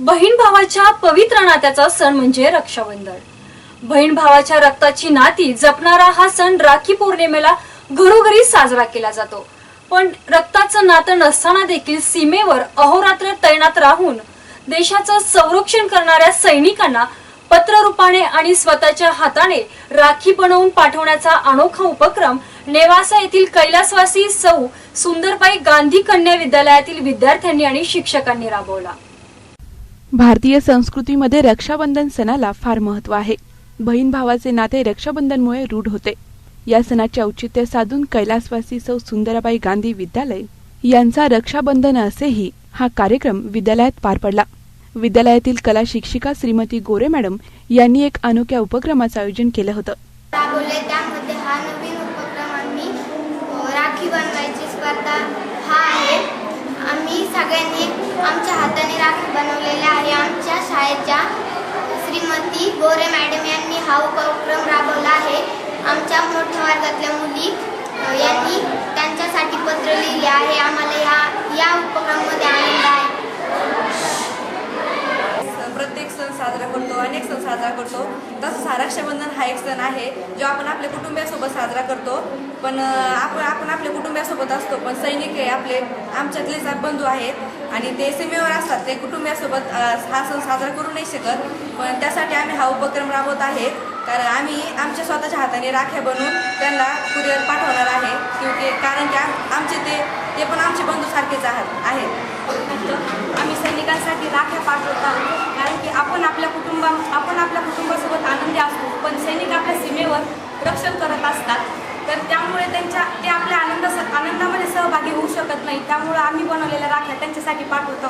बहीण भावाच्या पवित्र नात्याचा सण म्हणजे रक्षाबंधन. बहीण भावाच्या रक्ताची नाती जपणारा हा सण राखी पौर्णिमेला घरोघरी साजरा केला जातो. पण रक्ताचं नातं नसताना देखील सीमेवर अहोरात्र तैनात राहून देशाचं संरक्षण करणाऱ्या सैनिकांना पत्ररूपाने आणि स्वतःच्या हाताने राखी बनवून पाठवण्याचा अनोखा उपक्रम नेवासा येथील कैलासवासी सौ सुंदरबाई गांधी कन्या विद्यालयातील विद्यार्थ्यांनी आणि शिक्षकांनी राबवला. भारतीय संस्कृतीमध्ये रक्षाबंधन सणाला फार महत्त्व आहे. बहीण भावाचे नाते रक्षाबंधनमुळे रूढ होते. या सणाचे औचित्य साधून कैलासवासी सौ सुंदराबाई गांधी विद्यालय यांचा रक्षाबंधन असेही हा कार्यक्रम विद्यालयात पार पडला. विद्यालयातील कला शिक्षिका श्रीमती गोरे मॅडम यांनी एक अनोख्या उपक्रमाचं आयोजन केलं होतं. राबवले त्यामध्ये हा नवीन उपक्रम आम्ही राखी बनवायची स्पर्धा हा आहे. आम्ही सगळ्यांनी आमच्या हाताने राखी बनवलेल्या आहे. आमच्या शाळेच्या श्रीमती गोरे मॅडम यांनी हा उपक्रम राबवला आहे. आमच्या मोठ्या वर्गातल्या मुली यांनी त्यांच्यासाठी पत्र लिहिले आहे. आम्हाला या या उपक्रमामध्ये आनंद आहे. प्रत्येक सण साजरा करतो अनेक सण साजरा करतो. तसंच हा रक्षाबंधन हा एक सण आहे जो आपण आपल्या कुटुंबियासोबत साजरा करतो. पण आपण आपण आपल्या कुटुंबियासोबत असतो पण सैनिक हे आपले आमच्यातलेच बंधू आहेत आणि ते सीमेवर असतात. ते कुटुंबियासोबत हा सण साजरा करू नाही शकत. पण त्यासाठी आम्ही हा उपक्रम राबवत आहे कारण आम्ही आमच्या स्वतःच्या हाताने राख्या बनवून त्यांना कुरिअर पाठवणार आहे. किंवा कारण की आमचे ते ते पण आमचे बंधूसारखेच आहात आहेत. आम्ही सैनिकांसाठी राख्या पाठवत. आहोत कारण की आपण आपल्या कुटुंबा आपण आपल्या कुटुंबासोबत आनंदी असतो पण सैनिक आपल्या सीमेवर रक्षण करत असतात तर त्यामुळे त्यांच्या ते आपल्या आनंद आनंदामध्ये सहभागी होऊ शकत नाही त्यामुळे आम्ही बनवलेल्या राख्या त्यांच्यासाठी पाठवतो.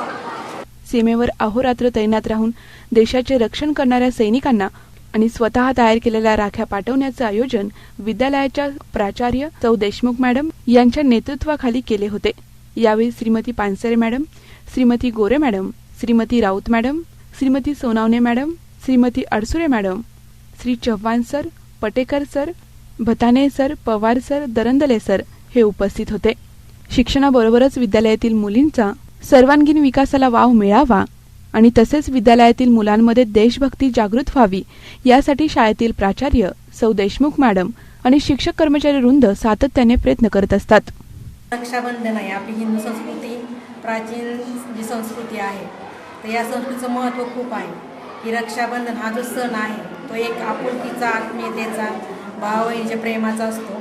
सीमेवर अहोरात्र तैनात राहून देशाचे रक्षण करणाऱ्या सैनिकांना आणि स्वतः तयार केलेल्या राख्या पाठवण्याचं आयोजन विद्यालयाच्या प्राचार्य चौ. देशमुख मॅडम यांच्या नेतृत्वाखाली केले होते. यावेळी Shrimati Pansare madam Shrimati Gore madam Shrimati Raut madam Shrimati Sonawane madam Shrimati Adsure madam Shri Chavan sir Patekar sir Bhatane sir Pawar sir Darandale sir हे उपस्थित होते. शिक्षणाबरोबरच विद्यालयातील मुलींचा सर्वांगीण विकासाला वाव मिळावा आणि तसेच विद्यालयातील मुलांमध्ये देशभक्ती जागृत व्हावी यासाठी शाळेतील प्राचार्य सौ देशमुख मॅडम आणि शिक्षक कर्मचारी वृंद सातत्याने प्रयत्न करत असतात. रक्षाबंधन आहे. आपली हिंदू संस्कृती प्राचीन जी संस्कृती आहे तर या संस्कृतीचं महत्त्व खूप आहे. की रक्षाबंधन हा जो सण आहे तो एक आपुलकीचा आत्मीयतेचा भाव बहिणीच्या प्रेमाचा असतो.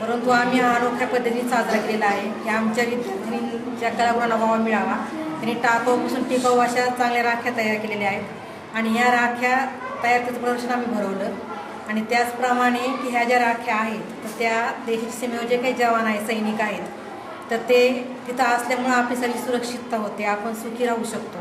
परंतु आम्ही हा अनोख्या पद्धतीने साजरा केलेला आहे. की आमच्या विद्यार्थिनींच्या कलागुणांना वावा मिळावा त्यांनी टाकाऊपासून टिकाऊ अशा चांगल्या राख्या तयार केलेल्या आहेत. आणि ह्या राख्या तयार त्याचं प्रदर्शन आम्ही भरवलं. आणि त्याचप्रमाणे की ह्या ज्या राख्या आहेत तर त्या देशाच्या सीमेवर जे काही जवान आहेत सैनिक आहेत. तर ते तिथं असल्यामुळं आपली सगळी सुरक्षितता होते. आपण सुखी राहू शकतो.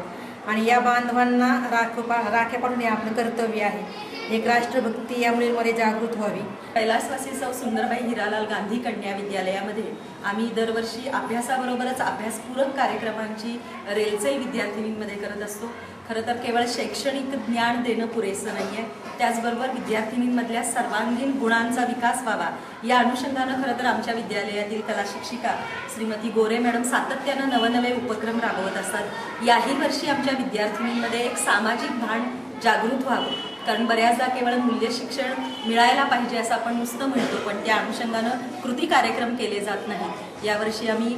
आणि या बांधवांना राख पा राख्या पाडून हे आपलं कर्तव्य आहे. एक राष्ट्रभक्ती या मुलींमध्ये जागृत व्हावी. कैलासवासी सौ सुंदरबाई हिरालाल गांधी कन्या विद्यालयामध्ये आम्ही दरवर्षी अभ्यासाबरोबरच अभ्यासपूरक कार्यक्रमांची रेलचेल विद्यार्थिनींमध्ये करत असतो. खरं तर केवळ शैक्षणिक ज्ञान देणं पुरेसं नाही आहे त्याचबरोबर विद्यार्थिनींमधल्या सर्वांगीण गुणांचा विकास व्हावा. या अनुषंगानं खरं तर आमच्या विद्यालयातील कला शिक्षिका श्रीमती गोरे मॅडम सातत्यानं नवनवे उपक्रम राबवत असतात. याही वर्षी आमच्या विद्यार्थिनींमध्ये एक सामाजिक भान जागृत व्हावं. कारण बऱ्याचदा केवळ मूल्य शिक्षण मिळायला पाहिजे असं आपण नुसतं म्हणतो पण त्या अनुषंगानं कृती कार्यक्रम केले जात नाही यावर्षी आम्ही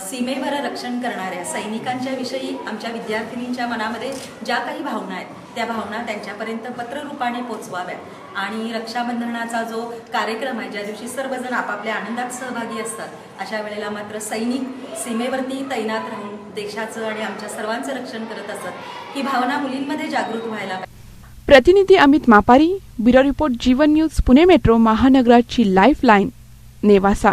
सीमेवर रक्षण करणाऱ्या सैनिकांच्या विषयी आमच्या विद्यार्थिनींच्या मनामध्ये ज्या काही भावना आहेत त्या भावना त्यांच्यापर्यंत पत्ररूपाने पोचवाव्यात. आणि रक्षाबंधनाचा जो कार्यक्रम आहे ज्या दिवशी सर्वजण आपापल्या आनंदात सहभागी असतात अशा वेळेला मात्र सैनिक सीमेवरती तैनात राहून देशाचं आणि आमच्या सर्वांचं रक्षण करत असत ही भावना मुलींमध्ये जागृत व्हायला प्रतिनिधी Amit Mapari bureau report Jeevan news Pune metro महानगराची life line Nevasa.